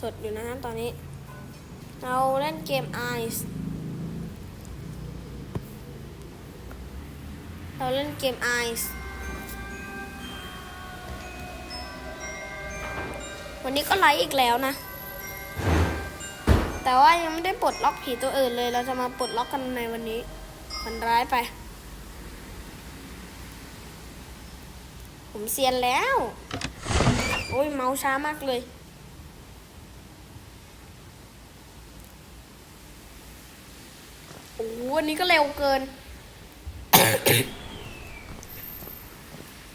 สดอยู่นะฮะตอนนี้ เราเล่นเกม Ice เราเล่นเกม Ice วันนี้ก็ไลฟ์อีกแล้วนะ แต่ว่ายังไม่ได้ปลดล็อกผีตัวอื่นเลย เราจะมาปลดล็อกกันในวันนี้ มันร้ายไป ผมเซียนแล้ว โอ้ยเมาช้ามากเลยโอ้โหอันนี้ก็เร็วเกิน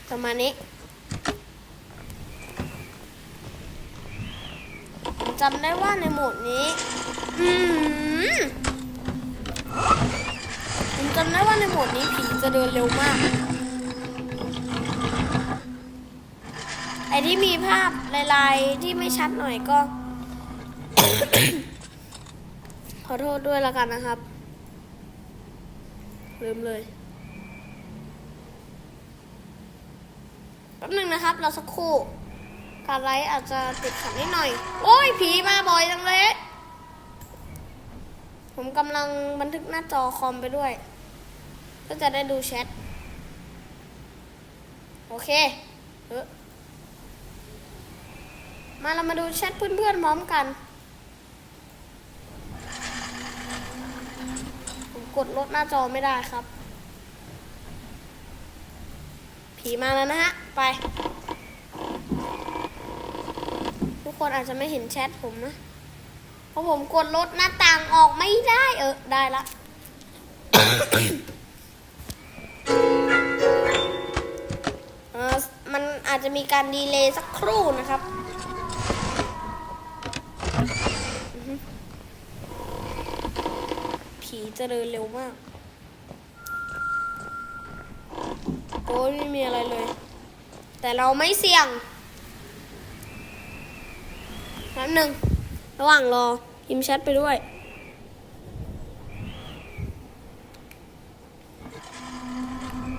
ประมาณนี้จำได้ว่าในโหมดนี้ อืมผมจำได้ว่าในโหมดนี้ผีจะเดินเร็วมาก ไอ ที่มีภาพลายๆที่ไม่ชัดหน่อยก็ ขอโทษด้วยแล้วกันนะครับ ลืมเลยแป๊บหนึงนะครับ เราสักครู่ การไลฟ์อาจจะติดขัดนิดหน่อย โอ้ย ผีมาบ่อยจังเลย ผมกำลังบันทึกหน้าจอคอมไปด้วย ก็จะได้ดูแชท โอเค เออ มาเรามาดูแชทเพื่อนๆพร้อมกัน ผมกดลดหน้าจอไม่ได้ครับ ผีมาแล้วนะฮะ ไป ทุกคนอาจจะไม่เห็นแชทผมนะ เพราะผมกดลดหน้าต่างออกไม่ได้เออ ได้ละเออมันอาจจะมีการดีเลย์สักครู่นะครับอือฮึ ผีจะเดินเร็วมากโอ้ยไม่มีอะไรเลย แต่เราไม่เสี่ยงแป๊บหนึ่งระหว่างรอพิมพ์แชทไปด้วย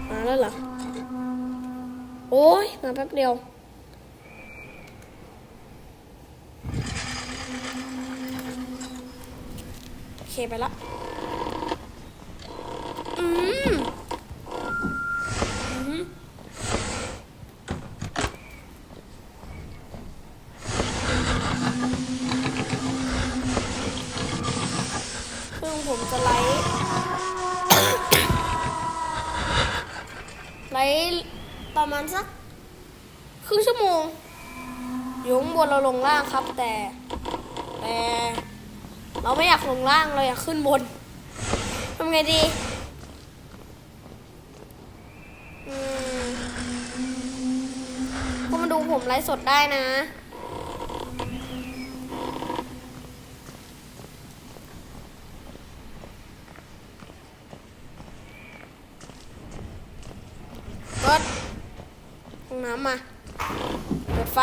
มาแล้วเหรอ โอ้ย มาแป๊บเดียว โอเคไปละ อืมอือหืองผมจะไลฟ์ไลฟ์ประมาณสักครึ่งชั่วโมงอยู่ข้างบนเราลงล่างครับ แต่แต่เราไม่อยากลงล่างเราอยากขึ้นบนทำไงดี อืมก็มาดูผม ไลฟ์สดได้นะ กดห้องน้ำมา เปิดไฟ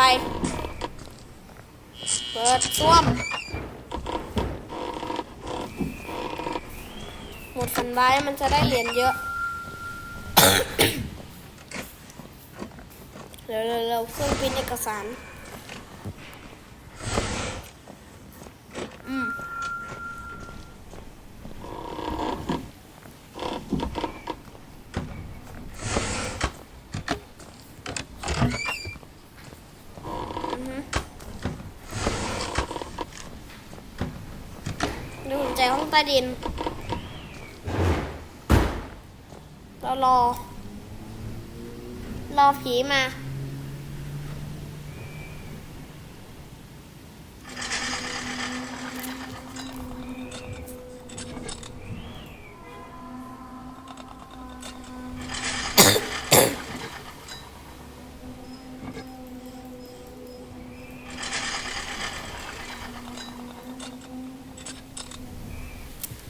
เปิดส้วม หมดฝันร้มันจะได้เหรียญเยอะ เร็วเร็วเร็วเครื่องพิมพ์เอกสาร อืมดูใจห้องใต้ดิน เรารอ รอผีมา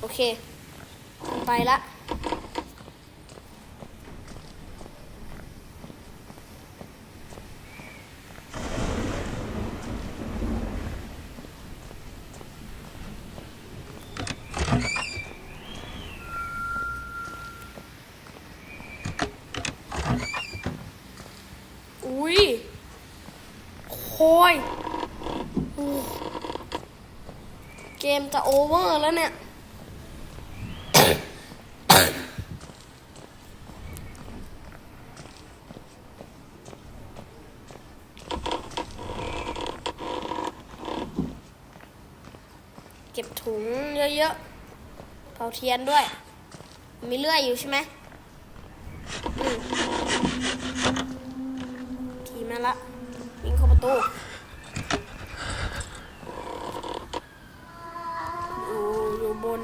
โอเค ไปละ อุ้ย เกมจะโอเวอร์แล้วเนี่ย เก็บถุงเยอะๆเผาเทียนด้วย มีเลื่อยอยู่ใช่ไหมทีมาละวิ่งเข้าประตู อยู่อยู่บน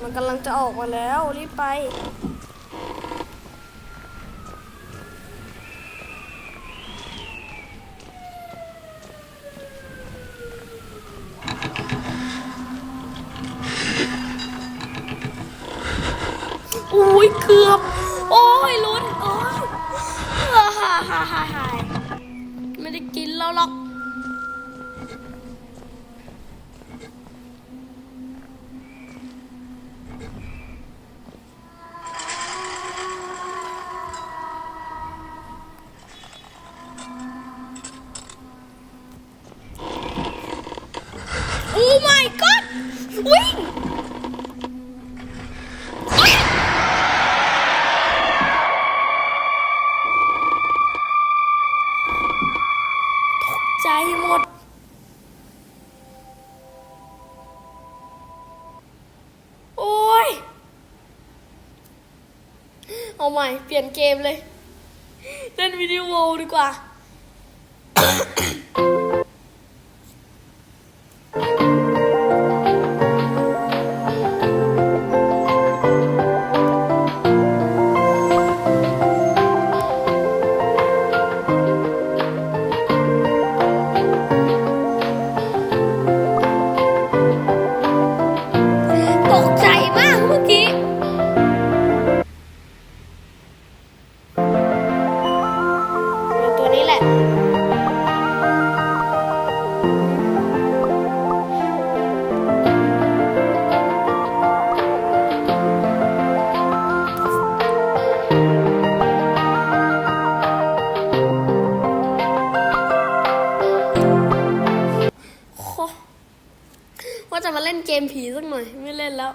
มันกำลังจะออก มาแล้ว รีบไป อุ้ยเกือบ โอ้ยลุ้นโอ้ยฮ่าฮ่าฮ่าฮ่าฮ่าไม่ได้กินแล้วหรอก เอาใหม่ เปลี่ยนเกมเลย เล่นวิดีโอดีกว่า มาเล่นเกมผีสักหน่อย ไม่เล่นแล้ว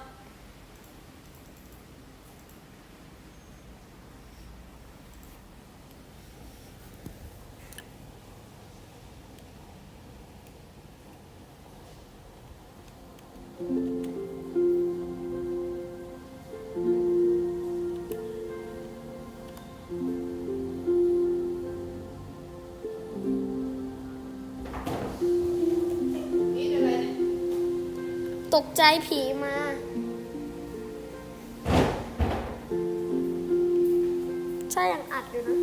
ใจผีมา ใช่ยังอัดอยู่นะ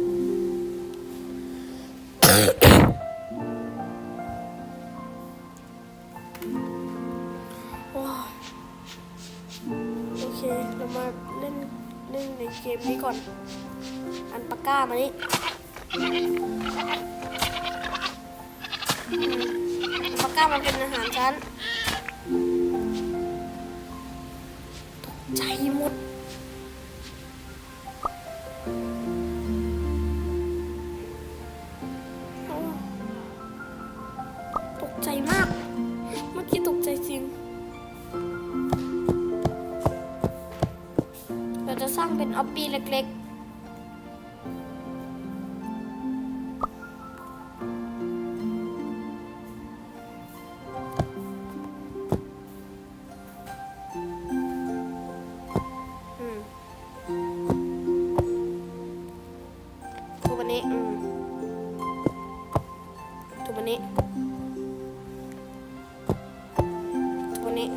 โอเค เรามาเล่นเล่นในเกมนี้ก่อน อันปาก้ามานี่ปากก้ามันเป็นอาหารฉัน ใจหมด นี้ ตัวนี้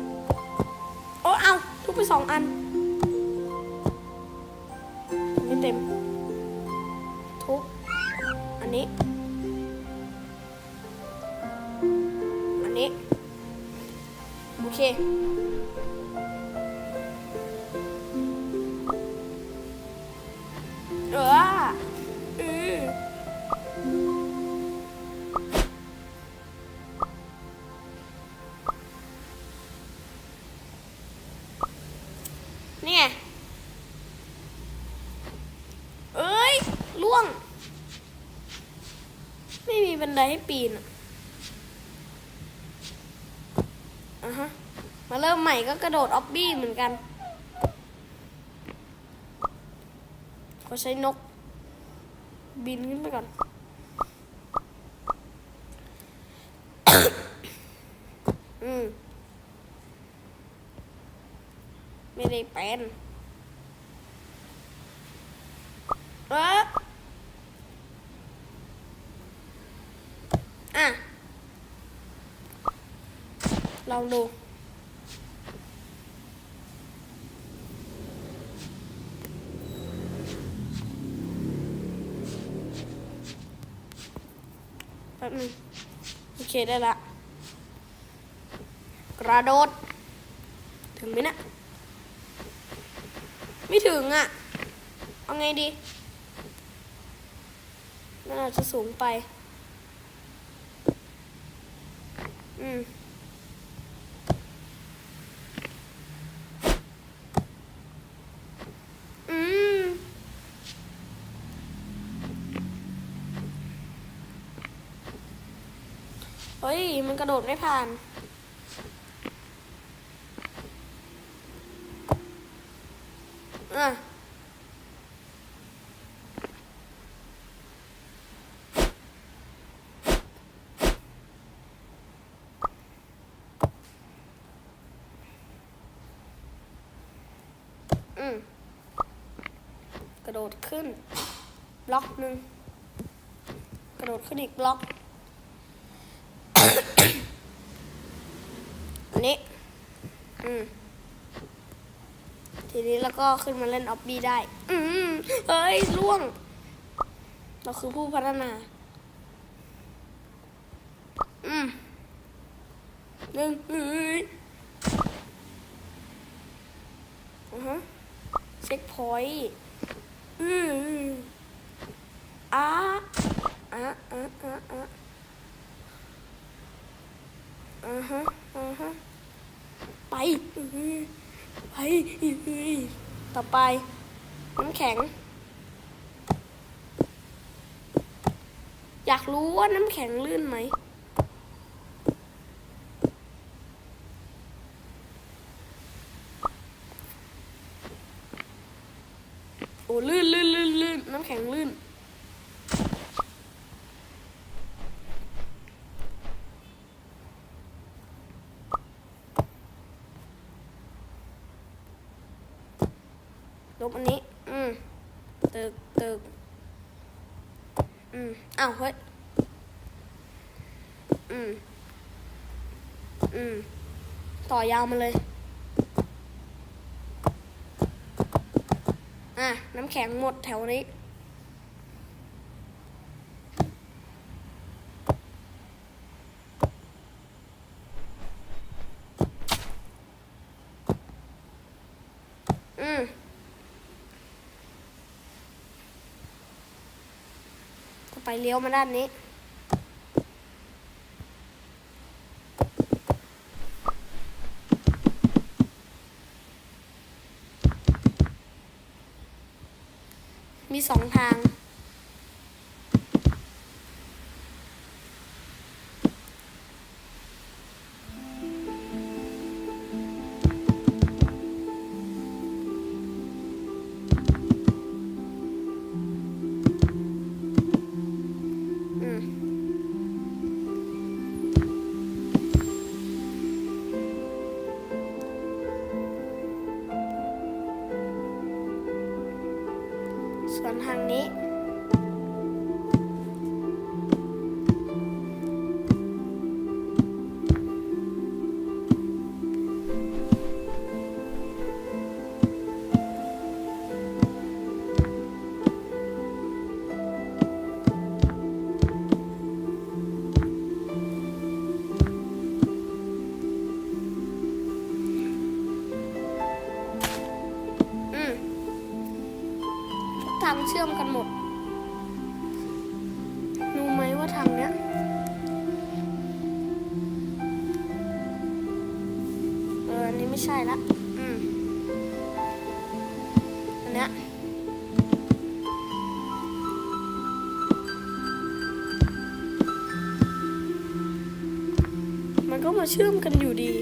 โอ้เอาทุบไปสองอัน ให้ปีนอะฮะ มาเริ่มใหม่ก็กระโดดออบบี้เหมือนกันเขาใช้นก บินขึ้นไปก่อน อืม ไม่ได้เป็นเออ อะ ลองดูแป๊บนึงโอเคได้ละ กระโดด ถึงไหมนะไม่ถึงอะ เอาไงดีนอาจะสูงไป อืมอืมเฮ้ย มันกระโดดไม่ผ่าน อะ อืมกระโดดขึ้น บล็อกหนึ่งกระโดดขึ้นอีกบล็อก อันนี้ อืมทีนี้แล้วก็ขึ้นมาเล่นออบบี้ได้ อืมเฮ้ยล่วง เราคือผู้พัฒนา อืมหนึ่งเฮ้ยอือฮะ เช็คพอยต์อืมอะอะอะอะอะอือฮะอือฮะไปอือหือไปอือหือต่อไปน้ำแข็ง อยากรู้ว่าน้ำแข็งลื่นไหม อ้ลื่นลื่นลื่นลื่นน้ำแข็งลื่น ลบอันนี้ อืม ตึกตึกอืม อ้าวเฮ้ย อืม อืม ต่อยาวมาเลย อะ น้ำแข็งหมดแถวนี้ อืมก็ไปเลี้ยวมาด้านนี้ มีสองทาง เชื่อมกันหมด รู้ไหมว่าทางเนี้ย เออ อันนี้ไม่ใช่ละ อืม อันเนี้ย มันก็มาเชื่อมกันอยู่ดี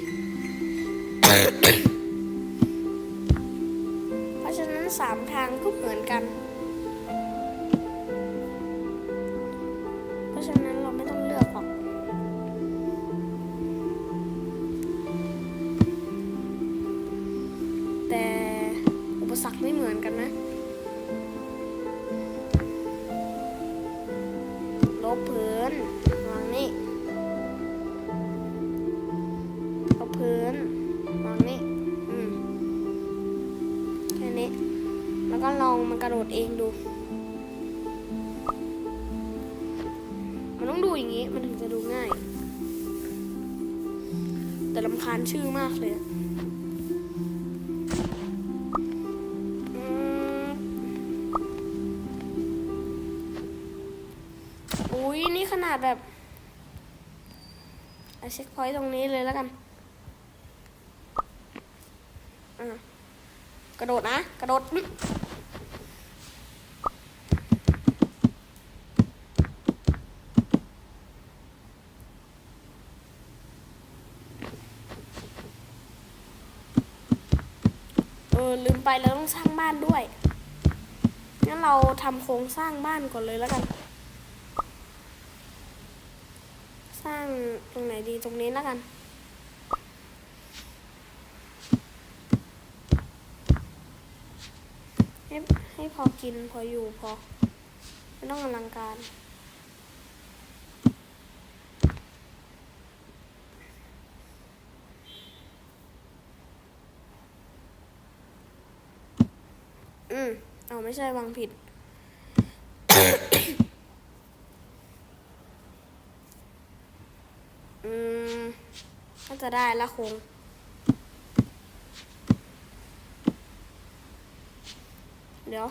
ปสรรคไม่เหมือนกันนะ ลบพื้นวางนี่ลบพื้นวางนี่อืมแค่นี้ แล้วก็ลองมันกระโดดเองดู มันต้องดูอย่างนี้ มันถึงจะดูง่าย แต่ลำคาญชื่อมากเลย นาดแบบเช็คพอยต์ตรงนี้เลยแล้วกันกระโดดนะ กระโดดเออลืมไปเราต้องสร้างบ้านด้วย งั้นเราทำโครงสร้างบ้านก่อนเลยแล้วกัน สร้างต รงไหนดีตรงนี้แล้วกัน ให้ให้พอกินพออยู่พอ ไม่ต้องอลังการอืมเอาไม่ใช่วางผิด อืมก็ จะได้ละคง เดี๋ยว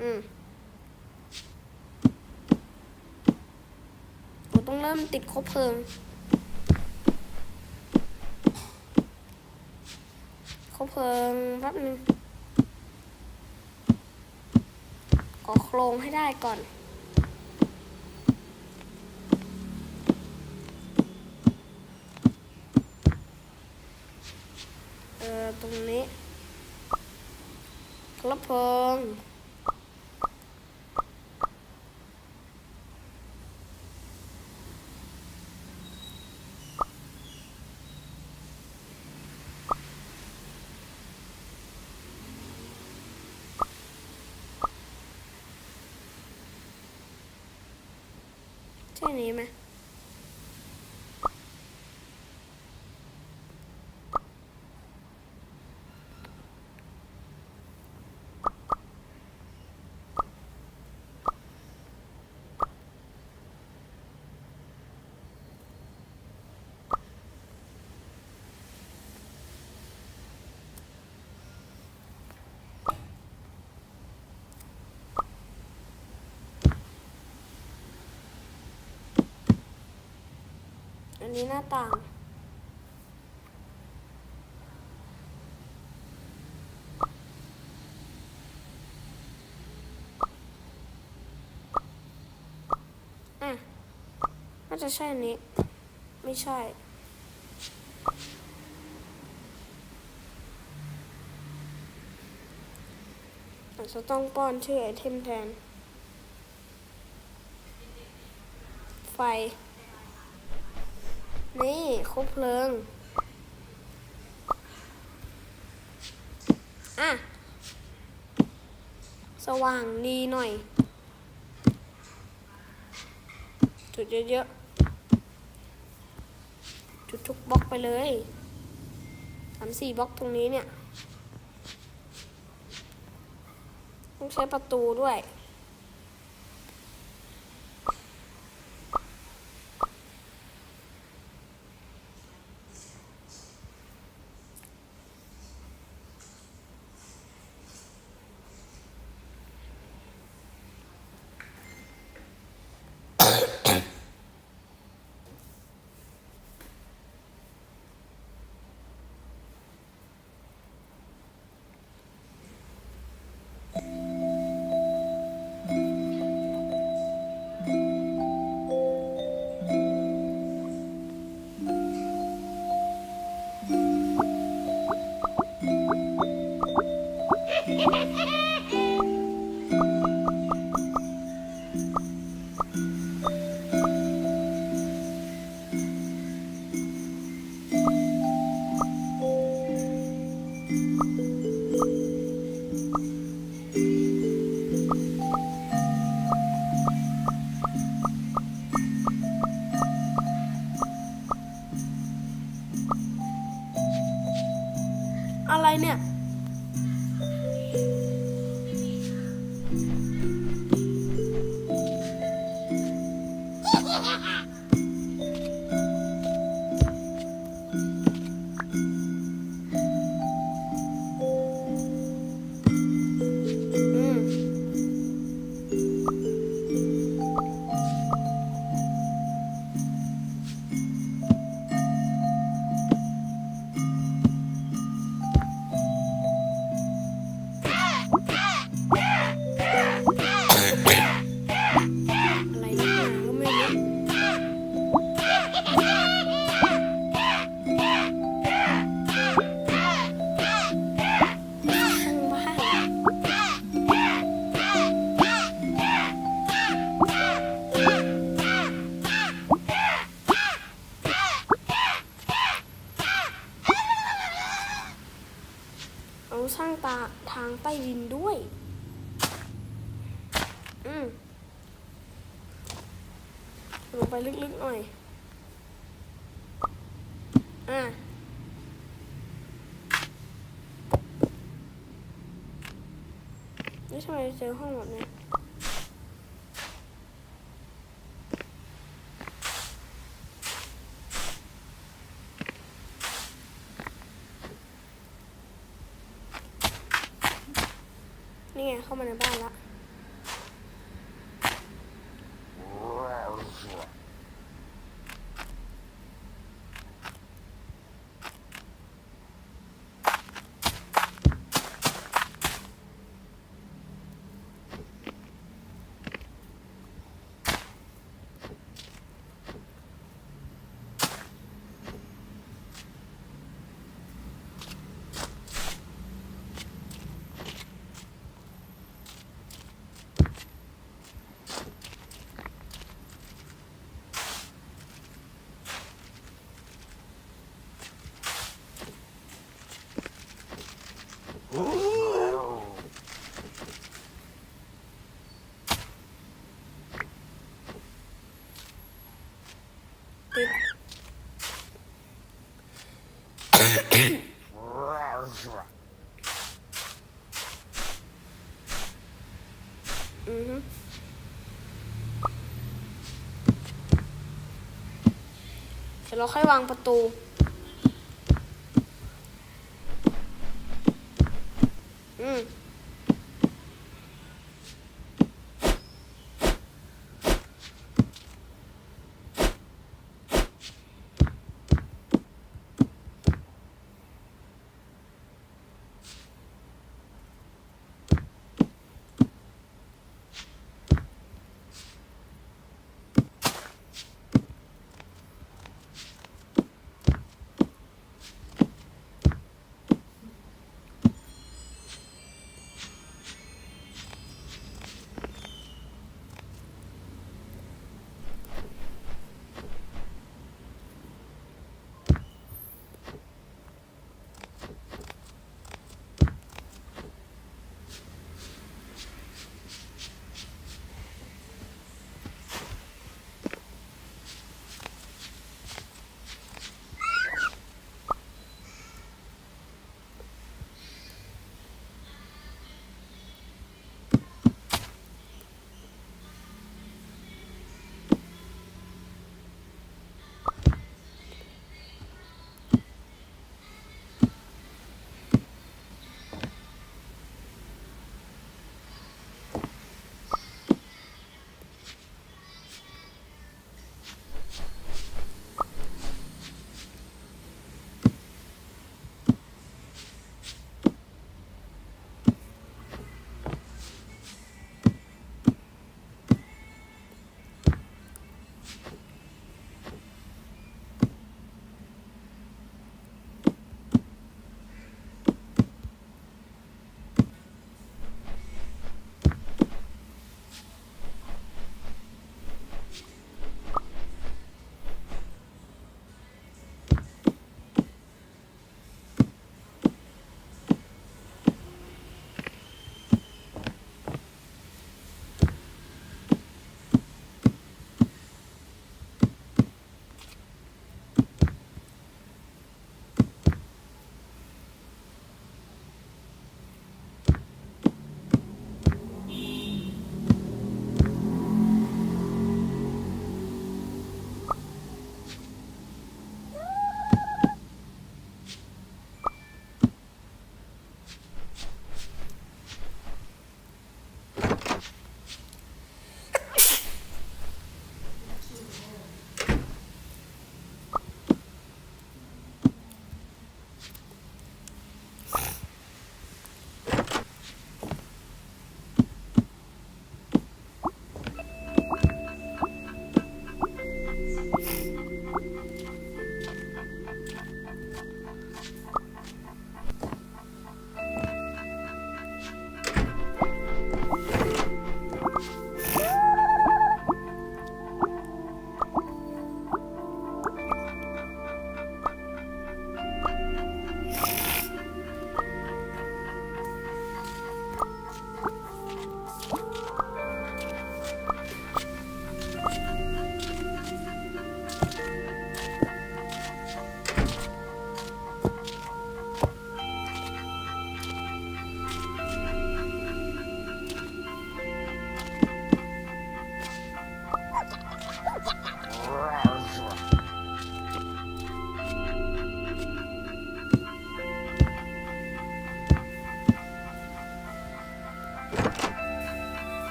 อืมผมต้องเริ่มติดคบเพลิง คบเพลิงแป๊บนึงก่อโครงให้ได้ก่อน เออตรงนี้ครบเพลิง ใช่นี้ไหม อันนี้หน้าต่าง อะน่าจะใช่อันนี้ ไม่ใช่อาจจะต้องป้อนชื่อไอเทมแทน ไฟ นี่ครบเพลิง อะ สว่างดีหน่อย จุดเยอะๆ จุดทุกบล็อกไปเลยสามสี่บล็อกตรงนี้เนี่ย ต้องใช้ประตูด้วย อะไรเนี่ย ลงไปลึกๆหน่อย อะนี่ทำไมเจอห้องแบบเนี้ยนี่ไงเข้ามาในบ้านละ ติด อือฮึ เดี๋ยวเราค่อยวางประตู อืม